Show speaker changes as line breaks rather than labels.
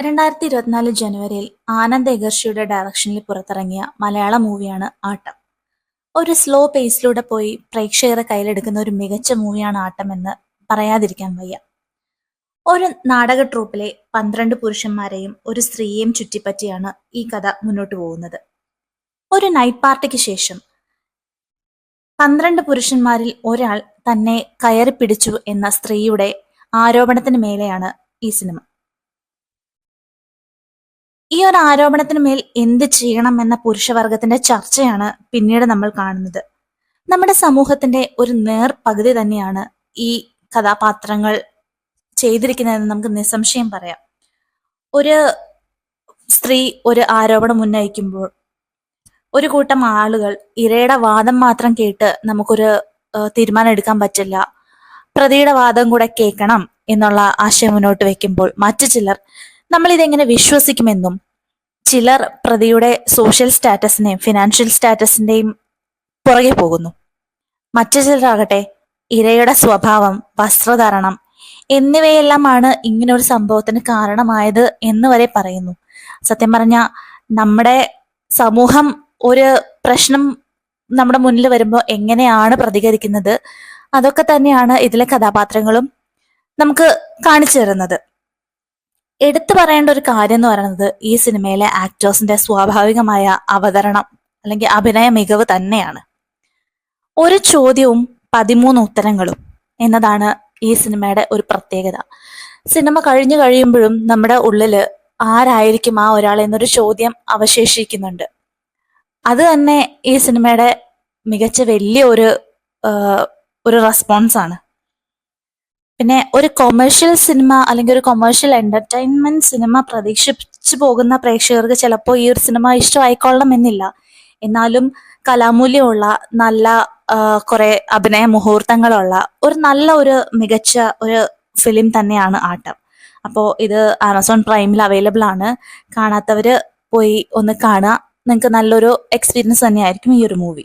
രണ്ടായിരത്തി ഇരുപത്തിനാല് ജനുവരിയിൽ ആനന്ദ് എഗർഷിയുടെ ഡയറക്ഷനിൽ പുറത്തിറങ്ങിയ മലയാള മൂവിയാണ് ആട്ടം. ഒരു സ്ലോ പേസിലൂടെ പോയി പ്രേക്ഷകരെ കയ്യിലെടുക്കുന്ന ഒരു മികച്ച മൂവിയാണ് ആട്ടം എന്ന് പറയാതിരിക്കാൻ വയ്യ. ഒരു നാടക ട്രൂപ്പിലെ പന്ത്രണ്ട് പുരുഷന്മാരെയും ഒരു സ്ത്രീയെയും ചുറ്റിപ്പറ്റിയാണ് ഈ കഥ മുന്നോട്ട് പോകുന്നത്. ഒരു നൈറ്റ് പാർട്ടിക്ക് ശേഷം പന്ത്രണ്ട് പുരുഷന്മാരിൽ ഒരാൾ തന്നെ കയറി പിടിച്ചു എന്ന സ്ത്രീയുടെ ആരോപണത്തിന് മേലെയാണ് ഈ സിനിമ. ഈ ഒരു ആരോപണത്തിന് മേൽ എന്ത് ചെയ്യണം എന്ന പുരുഷവർഗത്തിന്റെ ചർച്ചയാണ് പിന്നീട് നമ്മൾ കാണുന്നത്. നമ്മുടെ സമൂഹത്തിന്റെ ഒരു നേർ പകുതി തന്നെയാണ് ഈ കഥാപാത്രങ്ങൾ ചെയ്തിരിക്കുന്നതെന്ന് നമുക്ക് നിസ്സംശയം പറയാം. ഒരു സ്ത്രീ ഒരു ആരോപണം ഉന്നയിക്കുമ്പോൾ ഒരു കൂട്ടം ആളുകൾ ഇരയുടെ വാദം മാത്രം കേട്ട് നമുക്കൊരു തീരുമാനം എടുക്കാൻ പറ്റില്ല. പ്രതിയുടെ വാദം കൂടെ കേൾക്കണം എന്നുള്ള ആശയം മുന്നോട്ട് വെക്കുമ്പോൾ മറ്റു ചിലർ നമ്മൾ ഇതെങ്ങനെ വിശ്വസിക്കുമെന്നും ചിലർ പ്രതിയുടെ സോഷ്യൽ സ്റ്റാറ്റസിനെയും ഫിനാൻഷ്യൽ സ്റ്റാറ്റസിന്റെയും പുറകെ പോകുന്നു. മറ്റു ചിലരാകട്ടെ ഇരയുടെ സ്വഭാവം വസ്ത്രധാരണം എന്നിവയെല്ലാമാണ് ഇങ്ങനെ ഒരു സംഭവത്തിന് കാരണമായത് എന്ന് വരെ പറയുന്നു. സത്യം പറഞ്ഞ നമ്മുടെ സമൂഹം ഒരു പ്രശ്നം നമ്മുടെ മുന്നിൽ വരുമ്പോൾ എങ്ങനെയാണ് പ്രതികരിക്കുന്നത് അതൊക്കെ തന്നെയാണ് ഇതിലെ കഥാപാത്രങ്ങളും നമുക്ക് കാണിച്ചു തരുന്നത്. എടുത്തു പറയേണ്ട ഒരു കാര്യം എന്ന് പറയുന്നത് ഈ സിനിമയിലെ ആക്ടേഴ്സിന്റെ സ്വാഭാവികമായ അവതരണം അല്ലെങ്കിൽ അഭിനയ മികവ് തന്നെയാണ്. ഒരു ചോദ്യവും പതിമൂന്ന് ഉത്തരങ്ങളും എന്നതാണ് ഈ സിനിമയുടെ ഒരു പ്രത്യേകത. സിനിമ കഴിഞ്ഞു കഴിയുമ്പോഴും നമ്മുടെ ഉള്ളിൽ ആരായിരിക്കും ആ ഒരാൾ എന്നൊരു ചോദ്യം അവശേഷിക്കുന്നുണ്ട്. അത് തന്നെ ഈ സിനിമയുടെ മികച്ച വലിയ ഒരു റെസ്പോൺസ് ആണ്. പിന്നെ ഒരു കൊമേഴ്ഷ്യൽ സിനിമ അല്ലെങ്കിൽ ഒരു കൊമേഴ്ഷ്യൽ എന്റർടൈൻമെന്റ് സിനിമ പ്രതീക്ഷിച്ചു പോകുന്ന പ്രേക്ഷകർക്ക് ചിലപ്പോൾ ഈ ഒരു സിനിമ ഇഷ്ടമായിക്കൊള്ളണം എന്നില്ല എന്നാലും കലാമൂല്യമുള്ള നല്ല കുറെ അഭിനയ മുഹൂർത്തങ്ങളുള്ള ഒരു നല്ല ഒരു മികച്ച ഒരു ഫിലിം തന്നെയാണ് ആട്ടം. അപ്പോൾ ഇത് ആമസോൺ പ്രൈമിൽ അവൈലബിൾ ആണ്. കാണാത്തവര് പോയി ഒന്ന് കാണുക. നിങ്ങൾക്ക് നല്ലൊരു എക്സ്പീരിയൻസ് തന്നെയായിരിക്കും ഈ ഒരു മൂവി